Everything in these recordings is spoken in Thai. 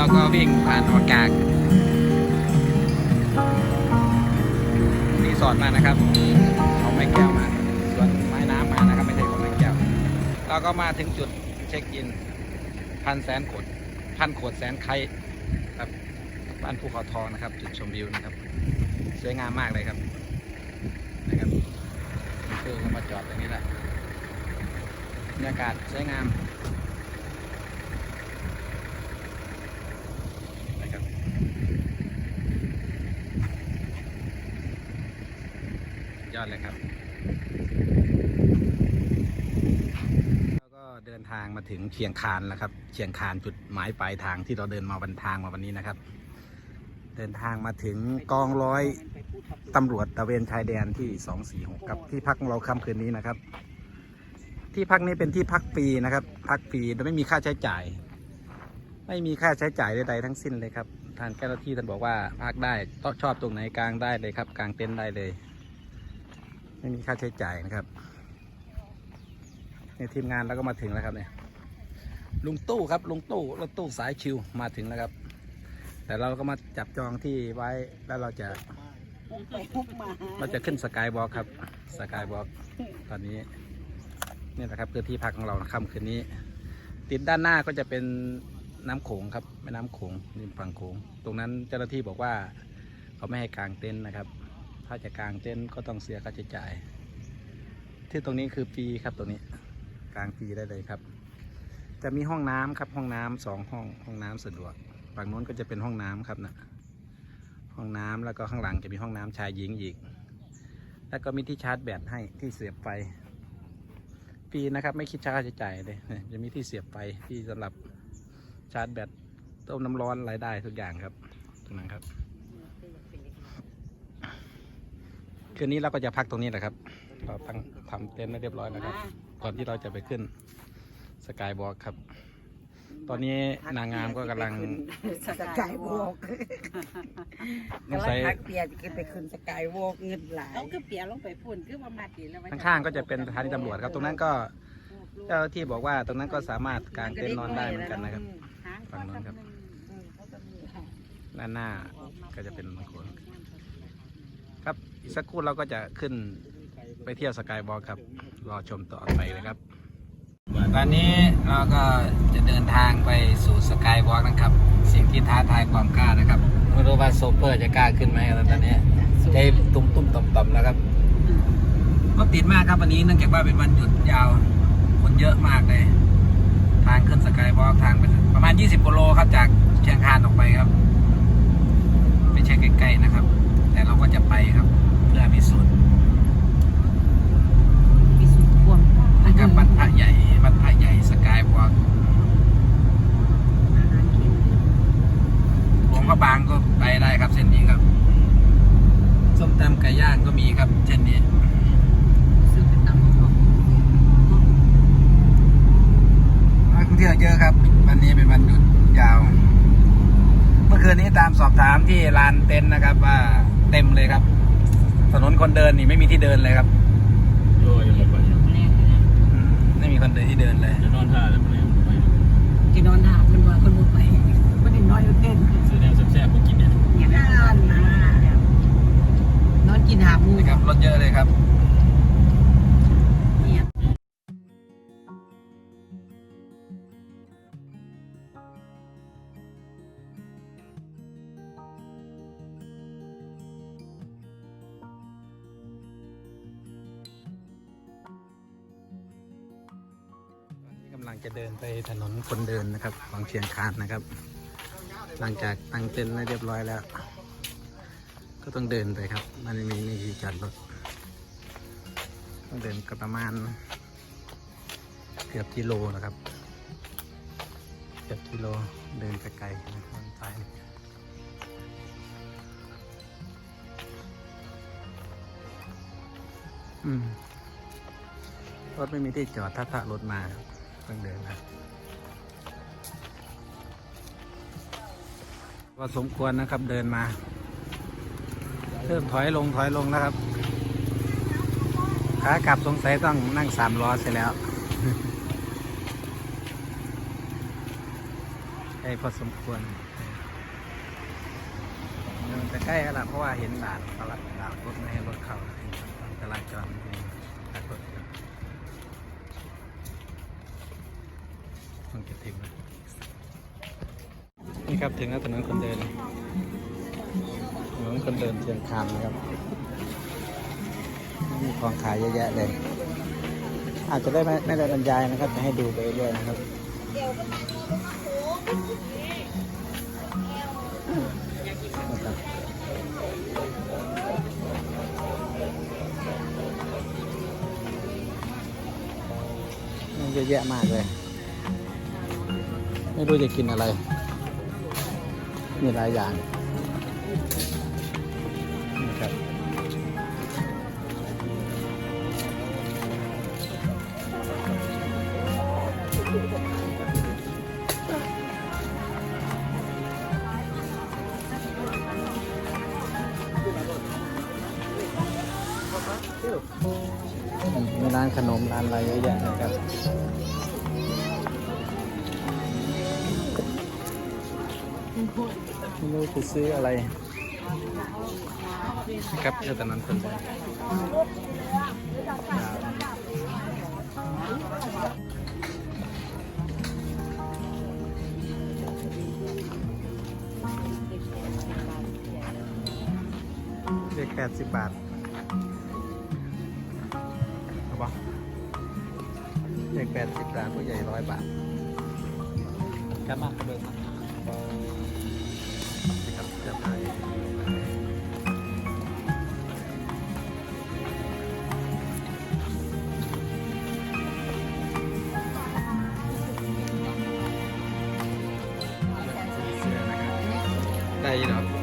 เราก็วิ่งผ่านอากาศรีสอร์ทมานะครับเอาไม้แก้วมาส่วนไม้น้ำมานะครับ ไม่ใช่ของไม้แก้ว เราก็มาถึงจุดเช็คอิน พันแสนโขดพันโขดแสนไคครับบ้านภูเขาทองนะครับ จุดชมวิวนะครับ สวยงามมากเลยครับนะครับนี่อเขามาจอดตรงนี้แหละบรรยากาศสวยงามนะครับย อดเลยครับ แล้วก็เดินทางมาถึงเชียงคานแล้วครับ เชียงคานจุดหมายปลายทางที่เราเดินมาวันทางมาวันนี้นะครับ เดินทางมาถึงกองร้อยตำรวจตะเวนชายแดนที่246กับที่พักของเราค่ำคืนนี้นะครับ ที่พักนี้เป็นที่พักฟรีนะครับ พักฟรีโดยไม่มีค่าใช้จ่าย ไม่มีค่าใช้จ่ายใดๆทั้งสิ้นเลยครับทางเจ้าหน้าที่ท่านบอกว่าพักได้ชอบตรงไหนกลางได้เลยครับกลางเต็นท์ได้เลย ไม่มีค่าใช้จ่ายนะครับในทีมงานเราก็มาถึงแล้วครับเนี่ยลุงตู้ครับลุงตู้รถตู้สายชิวมาถึงแล้วครับ แต่เราก็มาจับจองที่ไว้แล้วเราจะพุ่งไปพุ่งมาเราจะขึ้นสกายวอล์กครับสกายวอล์กตอนนี้นี่แหละครับคือที่พักของเราค่ำคืนนี้ ติดด้านหน้าก็จะเป็นน้ำโขงครับแม่น้ำโขงริมฝั่งโขงตรงนั้นเจ้าหน้าที่บอกว่าเขาไม่ให้กางเต็นท์นะครับ ถ้าจะกางเต็นท์ก็ต้องเสียค่าใช้จ่าย ที่ตรงนี้คือฟรีครับตรงนี้กางฟรีได้เลยครับ จะมีห้องน้ำครับห้องน้ำสองห้องห้องน้ำสะดวกฝั่งโน้นก็จะเป็นห้องน้ำครับนะห้องน้ำแล้วก็ข้างหลังจะมีห้องน้ำชายหญิงอีก แล้วก็มีที่ชาร์จแบตให้ที่เสียบไฟฟรีนะครับไม่คิดค่าใช้จ่ายเลยจะมีที่เสียบไฟที่สำหรับชาร์จแบตต้มน้ำร้อนรายได้ทุกอย่างครับตรงนั้นครับ คืนนี้เราก็จะพักตรงนี้แหละครับ เราตั้งทำเต็นท์ไว้เรียบร้อยแล้วครับ ก่อนที่เราจะไปขึ้นสกายวอล์กครับ ตอนนี้นางงามก็กำลัง สกายวอล์กสงสัยทักเปียจะไปขึ้นสกายวอล์กเงินหลายเขาคือเปียลงไปฝุ่นคือว่ามาตีแล้วข้างๆก็จะเป็นสถานีตำรวจครับ ตรงนั้นก็เจ้าหน้าที่บอกว่าตรงนั้นก็สามารถกางเต็นท์นอนได้เหมือนกันนะครับฝั่งโน้นครับด้านหน้าก็จะเป็นบางคนครับ อีกสักครู่เราก็จะขึ้นไปเที่ยวสกายวอล์ครับ รอชมต่อไปเลยครับ ตอนนี้เราก็จะเดินทางไปสู่สกายวอล์กนะครับ สิ่งที่ท้าทายความกล้านะครับ ไม่รู้ว่าโซเปอร์จะกล้าขึ้นไหมครับตอนนี้ใจตุ้มตุ้มต่อมต่อมๆแล้วครับรถติดมากครับวันนี้เนื่องจากว่าเป็นวันหยุดยาว คนเยอะมากเลย ทางขึ้นสกายวอล์กทางไปประมาณ 20กิโลครับจากเชียงคานออกไปครับ ไม่ใช่ใกล้ๆนะครับ แต่เราก็จะไปครับ อพิสูจน์มีสุดควมนะครับบัดพระใหญ่บัดพระใหญ่สกายวอล์กหลวงพระบางก็ไปได้ครับเส้นนี้ครับส้มตำไก่ย่างก็มีครับเส้นนี้ซื้อเป็นตำบอกนักท่องเที่ยวเยอะครับ วันนี้เป็นวันหยุดยาว เมื่อคืนนี้ตามสอบถามที่ลานเต็นท์นะครับ ว่าเต็มเลยครับ ถนนคนเดินนี่ไม่มีที่เดินเลยครับโยยังหมดไปอืมไม่มีคนเดินที่เดินเลย จะนอนท่าแล้วมันยังไปที่นอนหาคนว่าคนบ่ไปคนที่นอนอยู่เต้นซื้อแนวแซ่บๆมากินเนี่ยอย่างนั้นนะ ถนนคนเดินนะครับของเชียงคานนะครับ หลังจากตั้งเต็นท์ไว้เรียบร้อยแล้ว ก็ต้องเดินไปครับ มันม่มีที่จอดรถต้องเดินก็ประมาณเกือบกิโลนะครับ เกือบกิโลเดินไกลๆนะครับไปอืมรถไม่มีที่จอดถ้าถ้ารถมาครับ ต้องเดินนะก็สมควรนะครับเดินมา เริ่มถอยลงถอยลงแล้วครับขากลับสงสัยต้องนั่งสามล้อเสร็จแล้วใกล้พอสมควรมันจะใกล้กันละเพราะว่าเห็นด่านเขาละด่านรถไม่ให้รถเข้าจราจรจริงตัดรถกันต้องเก็บทิ้งนะนี่ ครับ ถึงแล้วถนนคนเดินถนนคนเดินเชียงคานนะครับ มีของขายเยอะแยะเลย อาจจะได้ไม่ได้บรรยายนะครับจะให้ดูไปเรื่อยนะครับเยอะแยะมากเลย ไม่รู้จะกินอะไร มีหลายอย่างนะครับมีร้านขนมร้านอะไรเยอะแยะนะครับ ไม่รู้จะซื้ออะไรนะครับเจ้าตอนนั้นคนเดินเด็กแปดสิบบาทเอาปะเด็กแปดสิบบาทผู้ใหญ่ร้อยบาทกันมากเบิก ได้อยิน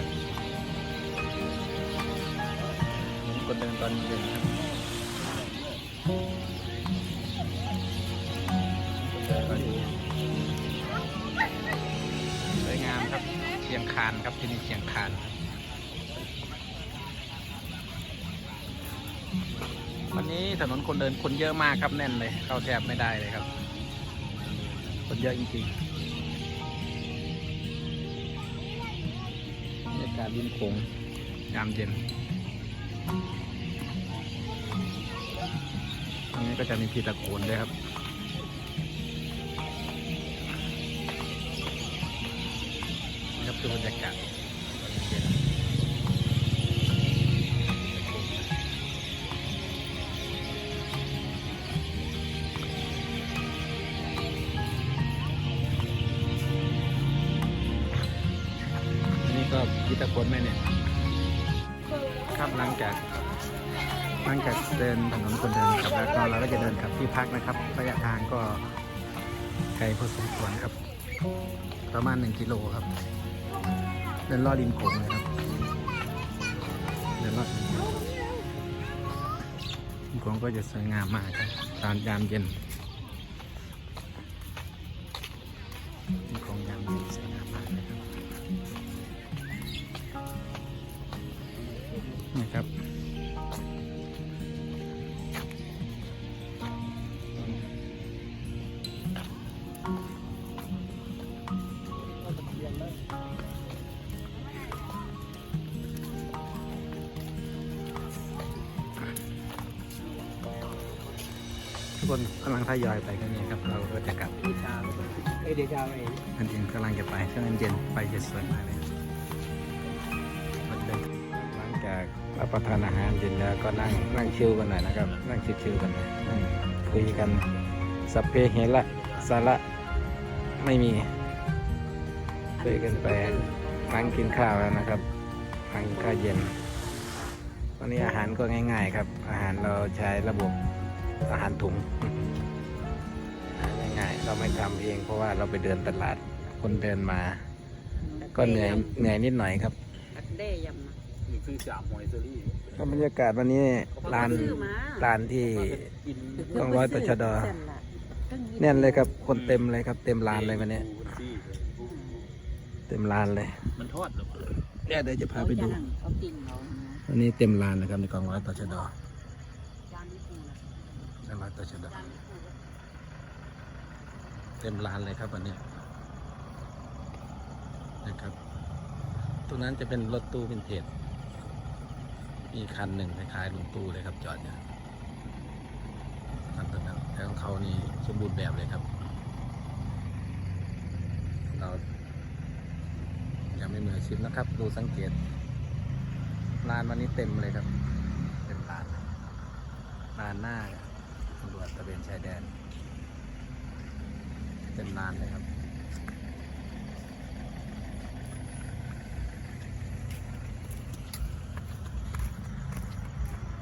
ามฟากถนนคนเดินตอนเย็นครับสวยงามครับเชียงคานครับที่นี่เชียงคานวันนี้ถนนคนเดินคนเยอะมากครับแน่นเลย เข้าแทบไม่ได้เลยครับ คนเยอะจริงๆ กาศริมโขงยามเย็นตรงนี้ก็จะมีพีตะโขนด้วยครับครับคือบรรยากาศ จากเดินถนนคนเดินกลับแล้วก็เราก็จะเดินกลับที่พักนะครับระยะทางก็ไกลพอสมควรครับ ประมาณหนึ่งกิโลครับ เดินลอดริมโขงเลยครับ เดินลอดริมโขงริมโขงก็จะสวยงามมากครับตอนยามเย็น คนกำลังทยอยไปกันนี่ครับ เราก็จะกลับเช้าเอเดี๋ยวเช้าเองอันเย็นกำลังจะไปช่วงเย็นไปจะสวยมากเลยหลังจากรับประทานอาหารเย็นแล้วก็นั่งนั่งชิลกันหน่อยนะครับ นั่งชิลๆกันเลยนั่งคุยกันสัพเพเหระสาระไม่มี คุยกันไปนั่งกินข้าวแล้วนะครับนั่งกินข้าวเย็น วันนี้อาหารก็ง่าย ๆ ครับ อาหารเราใช้ระบบอาหารถุงง่ายๆเราไม่ทำเองเพราะว่าเราไปเดินตลาดคนเดินมา ก็เหนื่อยเหนื่อยนิดหน่อยครับอัดเด้ยำนะนี่คือจาบหอเซอรี่ก็บรรยากาศวันนี้ลานลานที่กองร้อยตชดเส้นละแน่นเลยครับ คนเต็มเลยครับ เต็มลานเลยวันนี้ เต็มลานเลย มันทอดเหรอเนี่ยเดี๋ยวจะพาไปดู เขากินเขานะวันนี้เต็มลานนะครับในกองร้อยตชดจานนี้กูนะกองร้อยตชดเต็มลานเลยครับวันนี้นะครับตรงนั้นจะเป็นรถตู้วินเทจมีคันหนึ่งคล้ายๆลุงตู้เลยครับจอดอยู่คันตรงนั้นแต่ของเขานี่สมบูรณ์แบบเลยครับ เรา ยังไม่มืออาชิมนะครับ ดูสังเกตลานวันนี้เต็มเลยครับ เต็มลานลานหน้าตำรวจตะเวนชายแดน เต็มลานเลยครับ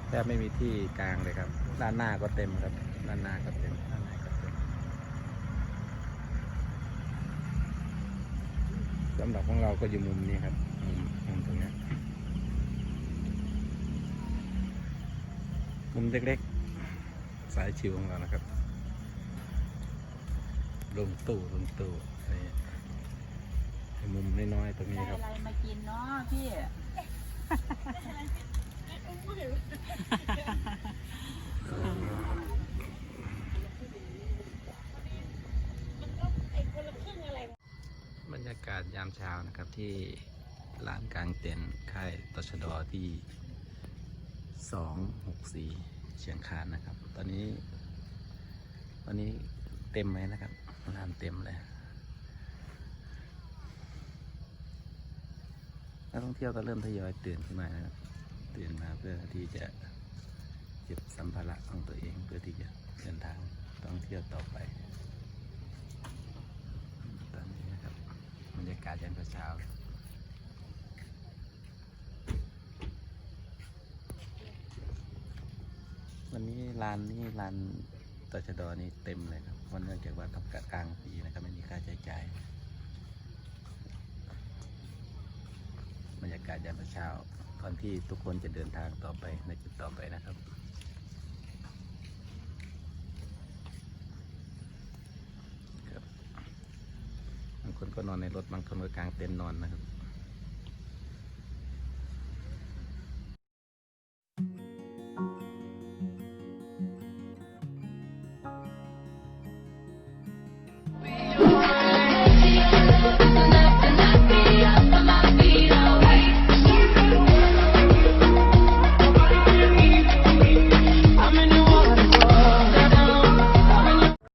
แทบไม่มีที่กลางเลยครับ ด้านหน้าก็เต็มครับ ด้านหน้าก็เต็ม ด้านในก็เต็ม สำหรับของเราก็อยู่มุมนี้ครับมุมมุมตรงเนี้ยมุมเล็กๆ สายชิวของเรานะครับ ลงตู้ลงตู้นี่ในมุมน้อยๆตรงนี้ครับอะไรมากินเนาะพี่ บรร ยากาศยามเช้านะครับที่ลานกลางเต็นท์ค่ายตชดที่สองหกสี่เชียงคานนะครับ ตอนนี้ ตอนนี้เต็มเลยนะครับลานเต็มเลยนักท่องเที่ยวก็เริ่มทยอยตื่นขึ้นมานะครับตื่นมาเพื่อที่จะเก็บสัมภาระของตัวเองเพื่อที่จะเดินทางท่องเที่ยวต่อไป ตอนนี้นะครับบ รรยากาศยามเช้าวันนี้ลานนี้ลานตชดนี่เต็มเลยครับวันเนื่องจากว่าทำกะกลางปีนะครับไม่มีค่าใช้จ่ายบรรยากาศยามเช้าตอนที่ทุกคนจะเดินทางต่อไปในจุดต่อไปนะครับ ครับ บางคน ก็นอนในรถบางคนก็กางเต็นท์นอนนะครับ